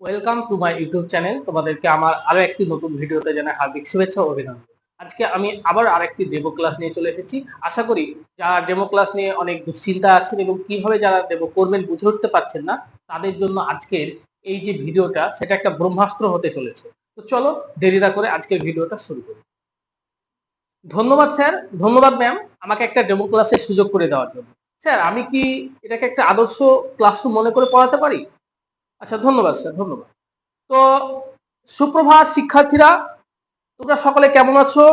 Welcome to my YouTube channel তোমাদেরকে আমার আরও একটি নতুন ভিডিওতে জানাই হার্দিক শুভেচ্ছা অভিনন্দন। আজকে আমি আবার আরেকটি ডেমো ক্লাস নিয়ে চলে এসেছি। আশা করি যারা ডেমো ক্লাস নিয়ে অনেক দুশ্চিন্তা আছেন এবং কীভাবে যারা ডেমো করবেন বুঝে উঠতে পারছেন না, তাদের জন্য আজকের এই যে ভিডিওটা, সেটা একটা ব্রহ্মাস্ত্র হতে চলেছে। তো চলো দেরি না করে আজকের ভিডিওটা শুরু করি। ধন্যবাদ, স্যার। ধন্যবাদ ম্যাম আমাকে একটা ডেমো ক্লাসের সুযোগ করে দেওয়ার জন্য। স্যার, আমি কি এটাকে একটা আদর্শ ক্লাসরুম মনে করে পড়াতে পারি? আচ্ছা ধন্যবাদ স্যার, ধন্যবাদ। তো সুপ্রভাত শিক্ষার্থীরা, তোমরা সকলে কেমন আছো?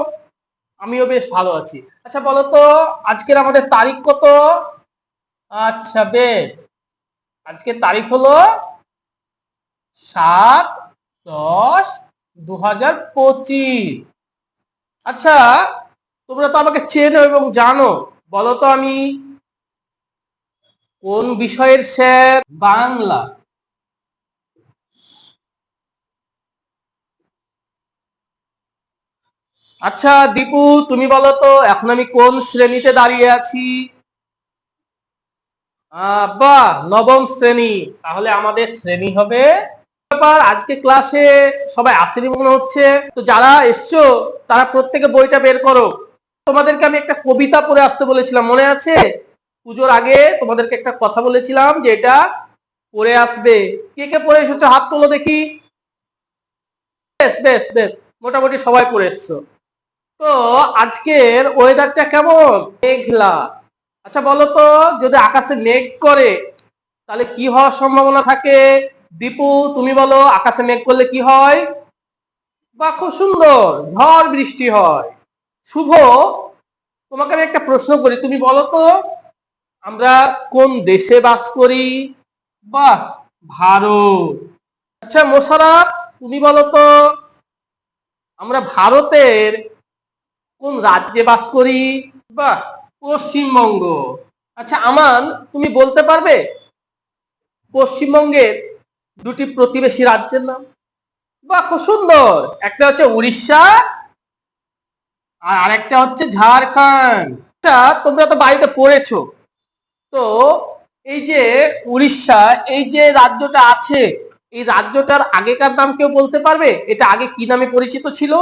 আমিও বেশ ভালো আছি। আচ্ছা বলো তো আজকের আমাদের তারিখ কত? আচ্ছা বেশ। আজকের তারিখ হলো সাত দশ দু হাজার পঁচিশ। আচ্ছা তোমরা তো আমাকে চেনো এবং জানো। বলো তো আমি কোন বিষয়ের স্যার? বাংলা। আচ্ছা দীপু, তুমি বলো তো, এখন আমি কোন শ্রেণীতে দাঁড়িয়ে আছি? বাহ নবম শ্রেণি। তাহলে আমাদের শ্রেণি হবে ব্যাপার, আজকে ক্লাসে সবাই আসেনি মনে হচ্ছে। তো যারা এসছো, তারা প্রত্যেকে বইটা বের করো। তোমাদেরকে আমি একটা কবিতা পড়ে আসতে বলেছিলাম, মনে আছে? পুজোর আগে তোমাদেরকে একটা কথা বলেছিলাম যে এটা পড়ে আসবে। কে কে পড়ে এসেছ? হাত তোলো দেখি। বেশ বেশ বেশ, মোটামুটি সবাই পড়ে এসছো। তো আজকের ওয়েদারটা কেমন? মেঘলা। আচ্ছা বলো তো যদি আকাশে মেঘ করে, তাহলে কি হওয়ার সম্ভাবনা থাকে? দীপু, তুমি বলো, আকাশে মেঘ করলে কি হয়? বা খুব সুন্দর। ঝড় বৃষ্টি হয়। শুভ। তোমাকে আমি একটা প্রশ্ন করি, তুমি বলো তো, আমরা কোন দেশে বাস করি? বাহ, ভারত। আচ্ছা মোশারফ তুমি বলো তো, আমরা ভারতের কোন রাজ্যে বাস করি? বাহ, পশ্চিমবঙ্গ। আচ্ছা আমান, তুমি বলতে পারবে? পশ্চিমবঙ্গের দুটি প্রতিবেশী রাজ্যের নাম? বাহ, খুব সুন্দর। একটা হচ্ছে উড়িষ্যা, আর আরেকটা হচ্ছে ঝাড়খণ্ড। তোমরা তো বাড়িতে পড়েছো। তো, এই যে উড়িষ্যা, এই যে রাজ্যটা আছে, এই রাজ্যটার আগেকার নাম কেউ বলতে পারবে? এটা আগে কি নামে পরিচিত ছিল?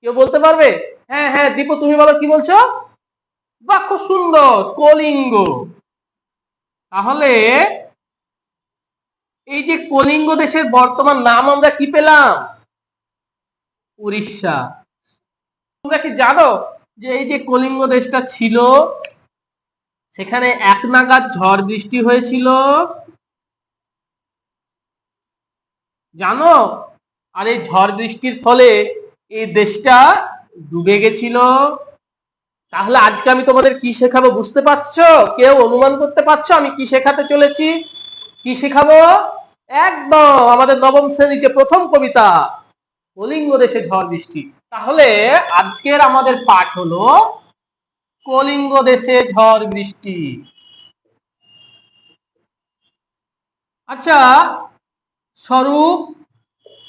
কেউ বলতে পারবে? হ্যাঁ হ্যাঁ দীপু, তুমি বলো কি বলছো? বাহ খুব সুন্দর, কলিঙ্গ। তাহলে এই যে কলিঙ্গ দেশের বর্তমান নাম আমরা কি পেলাম? উড়িষ্যা। তোমরা কি জানো যে এই যে কলিঙ্গ দেশটা ছিল, সেখানে এক নাগাদ ঝড় বৃষ্টি হয়েছিল? জানো? আর এই ঝড় বৃষ্টির ফলে এই দেশটা ডুবে গেছিল। তাহলে আজকে আমি তোমাদের কি শেখাবো বুঝতে পারছ? কেউ অনুমান করতে পারছ আমি কি শেখাতে চলেছি? কি শেখাবো? একদম আমাদের নবম শ্রেণির যে প্রথম কবিতা, কলিঙ্গ দেশে ঝড় বৃষ্টি। তাহলে আজকের আমাদের পাঠ হলো, কলিঙ্গ দেশে ঝড় বৃষ্টি। আচ্ছা স্বরূপ,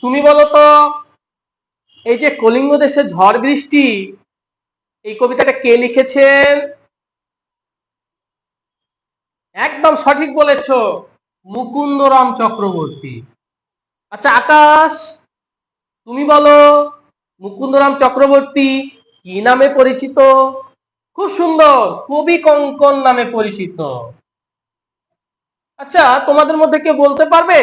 তুমি বলো তো। এই যে কলিঙ্গ দেশে ঝড় বৃষ্টি, এই কবিতাটা কে লিখেছেন? একদম সঠিক বলেছ, মুকুন্দরাম চক্রবর্তী। আচ্ছা আকাশ, তুমি বলো, মুকুন্দরাম চক্রবর্তী কি নামে পরিচিত? খুব সুন্দর, কবি কঙ্কন নামে পরিচিত। আচ্ছা তোমাদের মধ্যে কে বলতে পারবে?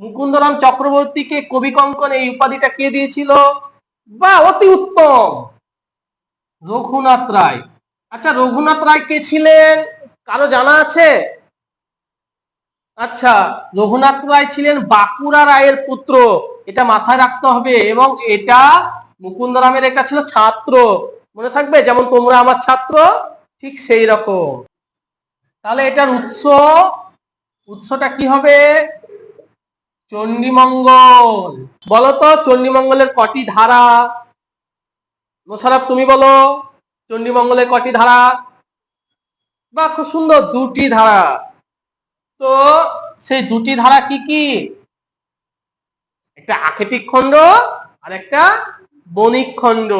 মুকুন্দরাম চক্রবর্তীকে কবি কঙ্কন এই উপাধিটা কে দিয়েছিল? বা, অতি উত্তম। রঘুনাথ রায়। আচ্ছা রঘুনাথ রায় কে ছিলেন? কারও জানা আছে? আচ্ছা রঘুনাথ রায় ছিলেন বাঁকুড়া রায়ের পুত্র। এটা মাথায় রাখতে হবে এবং এটা মুকুন্দরামের একটা ছিল ছাত্র। মনে থাকবে? যেমন তোমরা আমার ছাত্র, ঠিক সেই রকম। তাহলে এটার উৎস, উৎসটা কি হবে? চণ্ডীমঙ্গল। বলো তো চণ্ডীমঙ্গলের কটি ধারা? মোশারফ, তুমি বলো, চণ্ডীমঙ্গলের কটি ধারা? বা খুব সুন্দর, দুটি ধারা। তো সেই দুটি ধারা কি কি? একটা আখেটিক খণ্ড আর একটা বণিক খণ্ড।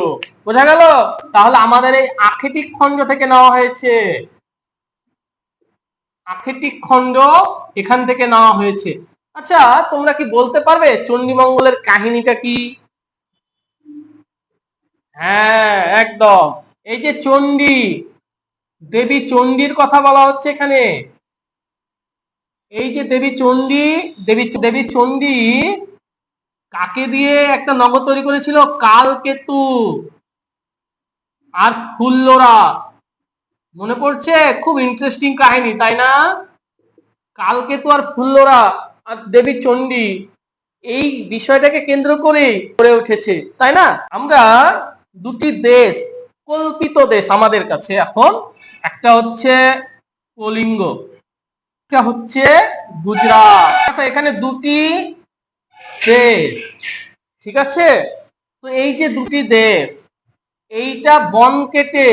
বোঝা গেল? তাহলে আমাদের এই আখেটিক খণ্ড থেকে নেওয়া হয়েছে। আখেটিক খণ্ড এখান থেকে নেওয়া হয়েছে। আচ্ছা তোমরা কি বলতে পারবে চণ্ডীমঙ্গলের কাহিনীটা কি? হ্যাঁ একদম। এই যে চণ্ডী, দেবী চণ্ডীর কথা বলা হচ্ছে এখানে। এই যে দেবী চণ্ডী, দেবী দেবী চণ্ডী কাকে দিয়ে একটা নগর তৈরি করেছিল? কালকেতু আর ফুল্লোরা। মনে পড়ছে? খুব ইন্টারেস্টিং কাহিনী, তাই না? কালকেতু আর ফুল্লোরা। আর দেবী চণ্ডী এই বিষয়টাকে কেন্দ্র করে গড়ে উঠেছে, তাই না? আমরা দুটি দেশ, কল্পিত দেশ আমাদের কাছে এখন। একটা হচ্ছে কলিঙ্গ, একটা হচ্ছে গুজরাট। এখানে দুটি দেশ, ঠিক আছে? তো এই যে দুটি দেশ, এইটা বন কেটে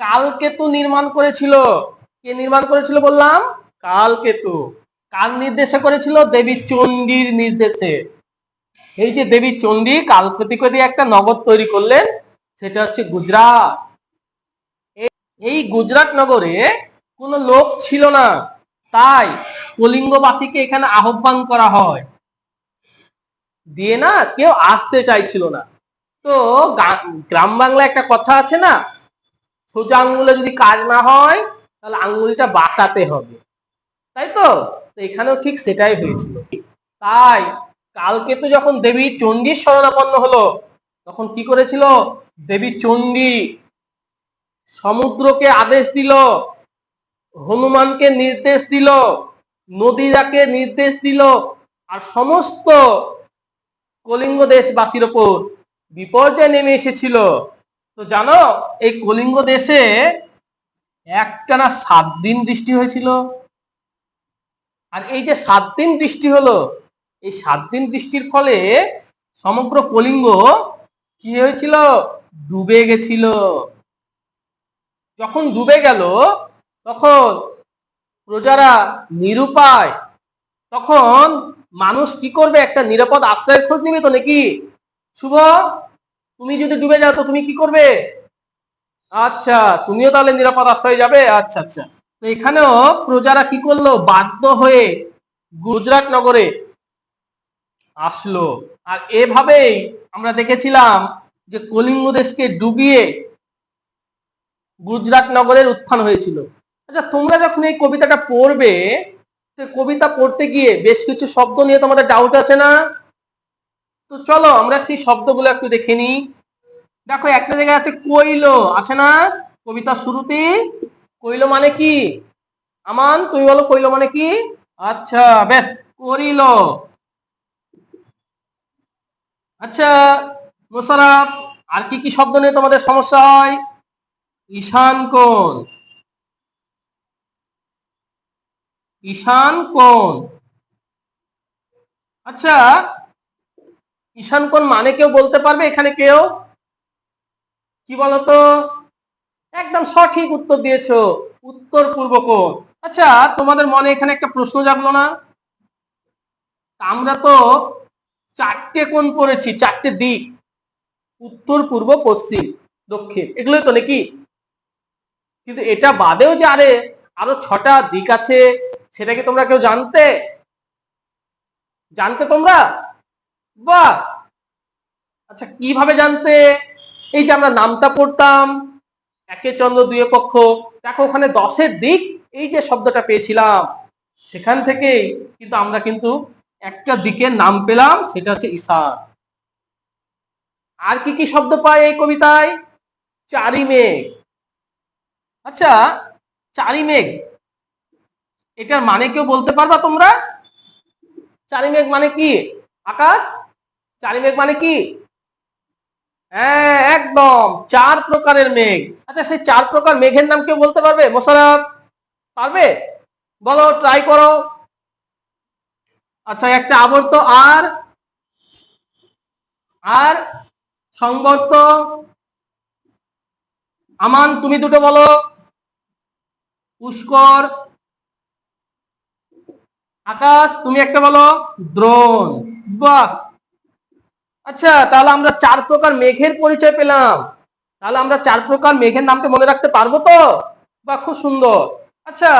কালকেতু নির্মাণ করেছিল। কে নির্মাণ করেছিল বললাম? কালকেতু কার নির্দেশে করেছিল দেবী চণ্ডীর নির্দেশে। এই যে দেবী চণ্ডী কালকেতুকে দিয়ে একটা নগর তৈরি করলেন, সেটা হচ্ছে গুজরাট। এই- গুজরাট নগরে কোনো লোক ছিল না। তাই কলিঙ্গবাসীকে এখানে আহ্বান করা হয়। দিয়ে না কেউ আসতে চাইছিল না। তো গ্রাম বাংলায় একটা কথা আছে না, সোজা আঙ্গুলে যদি কাজ না হয়, তাহলে আঙ্গুলটা বাঁকাতে হবে। তাই তো? এখানেও ঠিক সেটাই হয়েছিল। তাই কালকে তো যখন দেবী চণ্ডীর শরণাপন্ন হলো, তখন কি করেছিল? দেবী চণ্ডী সমুদ্রকে আদেশ দিল, হনুমানকে নির্দেশ দিল, নদীরাকে নির্দেশ দিল, আর সমস্ত কলিঙ্গ দেশবাসীর ওপর বিপর্যয় নেমে এসেছিল। তো জানো, এই কলিঙ্গ দেশে একটানা সাত দিন বৃষ্টি হয়েছিল। আর এই যে সাত দিন বৃষ্টি হলো, এই সাত দিন বৃষ্টির ফলে সমগ্র কলিঙ্গ কি হয়েছিল? ডুবে গেছিল। যখন ডুবে গেল, তখন প্রজারা নিরুপায়, তখন মানুষ কি করবে? একটা নিরাপদ আশ্রয়ের খোঁজ নিবে তো নাকি? শুভ, তুমি যদি ডুবে যাও তো তুমি কি করবে? আচ্ছা তুমিও তাহলে নিরাপদ আশ্রয়ে যাবে? আচ্ছা আচ্ছা। তো এখানেও প্রজারা কি করল? বাধ্য হয়ে গুজরাট নগরে আসলো। আর এভাবেই আমরা দেখেছিলাম যে কলিঙ্গ দেশকে ডুবিয়ে গুজরাট নগরের উত্থান হয়েছিল। আচ্ছা তোমরা যখন এই কবিতাটা পড়বে কবিতা পড়তে গিয়ে বেশ কিছু শব্দ নিয়ে তোমাদের ডাউট আছে না? তো চলো আমরা সেই শব্দগুলো একটু দেখে নিই। দেখো, একটা জায়গায় আছে কইলো আছে না? কবিতা শুরুতে কইলো মানে কি? আমান, তুমি বলো কইলো মানে কি? আচ্ছা বেশ করিল। আচ্ছা মোশারফ, আর কি কি শব্দ নিয়ে তোমাদের সমস্যা হয়? ঈশান কোন ঈশান কোন আচ্ছা ঈশান কোন মানে কেউ বলতে পারবে এখানে কেউ? কি বলতো? একদম সঠিক উত্তর দিয়েছ। উত্তর পূর্ব কোণ। আচ্ছা তোমাদের মনে এখানে একটা প্রশ্ন জাগলো না? আমরা তো চারটে কোণ পড়েছি, চারটে দিক। উত্তর, পূর্ব, পশ্চিম, দক্ষিণ, এগুলোই তো নাকি? কিন্তু এটা বাদেও যে আরে আরও ছটা দিক আছে, সেটা কি তোমরা কেউ জানতে? জানতে তোমরা? বাহ! আচ্ছা কীভাবে জানতে? এই যে আমরা নামটা পড়তাম একে চন্দ্র দুয়ে পক্ষ দেখো, ওখানে দশের দিক, এই যে শব্দটা পেয়েছিলাম। সেখান থেকেই কিন্তু আমরা কিন্তু একটা দিকের নাম পেলাম, সেটা হচ্ছে ঈশান। আর কি কি শব্দ পাই এই কবিতায়? চারি মেঘ। আচ্ছা চারি মেঘ। এটার মানে কেউ বলতে পারবা তোমরা? চারি মেঘ মানে কি? আকাশ? চারি মেঘ মানে কি? হ্যাঁ একদম। চার প্রকারের মেঘ। আচ্ছা সেই চার প্রকার মেঘের নাম কেউ বলতে পারবে? মোশারফ পারবে? বলো ট্রাই করো। আচ্ছা একটা আবর্ত আর আর সংবর্ত। আমান, তুমি দুটো বলো। পুষ্কর। আকাশ, তুমি একটা বলো। দ্রোণ। বাহ! আচ্ছা তাহলে আমরা চার প্রকার মেঘের পরিচয় পেলাম। তাহলে আমরা চার প্রকার মেঘের নামকে মনে রাখতে পারব তো? বা খুব সুন্দর। আচ্ছা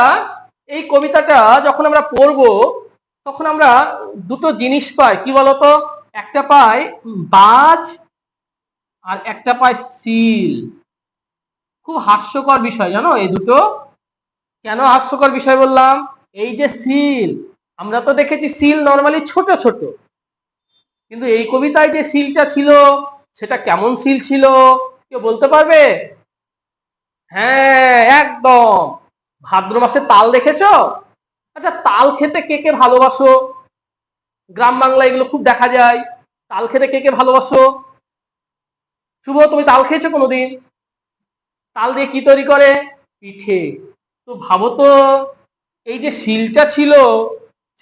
এই কবিতাটা যখন আমরা পড়ব, তখন আমরা দুটো জিনিস পাই। কি বলতো? একটা পাই বাজ আর একটা পাই সিল। খুব হাস্যকর বিষয়, জানো? এই দুটো। কেন হাস্যকর বিষয় বললাম? এই যে সিল, আমরা তো দেখেছি সিল নর্মালি ছোট ছোট। কিন্তু এই কবিতায় যে সিলটা ছিল, সেটা কেমন সিল ছিল? কেউ বলতে পারবে? হ্যাঁ একদম। ভাদ্র মাসে তাল দেখেছ? আচ্ছা তাল খেতে কে কে ভালোবাসো? গ্রাম বাংলা এগুলো খুব দেখা যায়। তাল খেতে কে কে ভালোবাসো? শুভ, তুমি তাল খেয়েছো কোনোদিন? তাল দিয়ে কি তৈরি করে? পিঠে। তো ভাবো তো, এই যে শিলটা ছিল,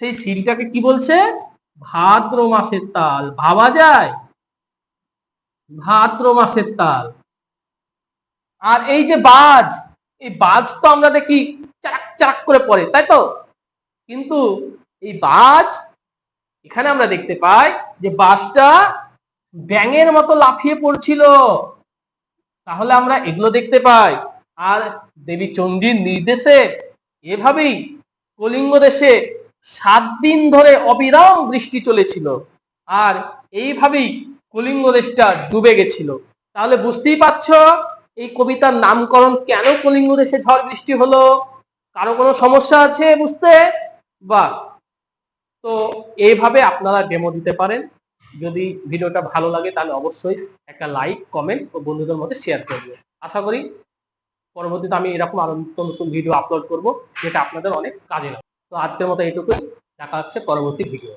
সেই শিলটাকে কি বলছে? ভাদ্র মাসের তাল, ভাবা যায়? ভাদ্র মাসের তাল। আর এই যে বাজ, এই বাজ তো আমরা দেখি চাক চাক করে পড়ে, তাই তো? কিন্তু এই বাজ, এখানে আমরা দেখতে পাই যে বাজটা ব্যাঙের মতো লাফিয়ে পড়ছিল। তাহলে আমরা এগুলো দেখতে পাই। আর দেবী চণ্ডীর নির্দেশে, এভাবেই কলিঙ্গ দেশে সাত দিন ধরে অবিরাম বৃষ্টি চলেছিল। আর এইভাবেই কলিঙ্গ দেশটা ডুবে গেছিল। তাহলে বুঝতেই পারছ এই কবিতার নামকরণ কেন কলিঙ্গ দেশে ঝড় বৃষ্টি হলো? কারও কোনো সমস্যা আছে বুঝতে? বা, তো এইভাবে আপনারা ডেমো দিতে পারেন। যদি ভিডিওটা ভালো লাগে তাহলে অবশ্যই একটা লাইক কমেন্ট ও বন্ধুদের মধ্যে শেয়ার করবে আশা করি পরবর্তীতে আমি এরকম আরও নতুন নতুন ভিডিও আপলোড করব, যেটা আপনাদের অনেক কাজে লাগে তো আজকের মতো এইটুকুই। দেখা হচ্ছে পরবর্তী ভিডিও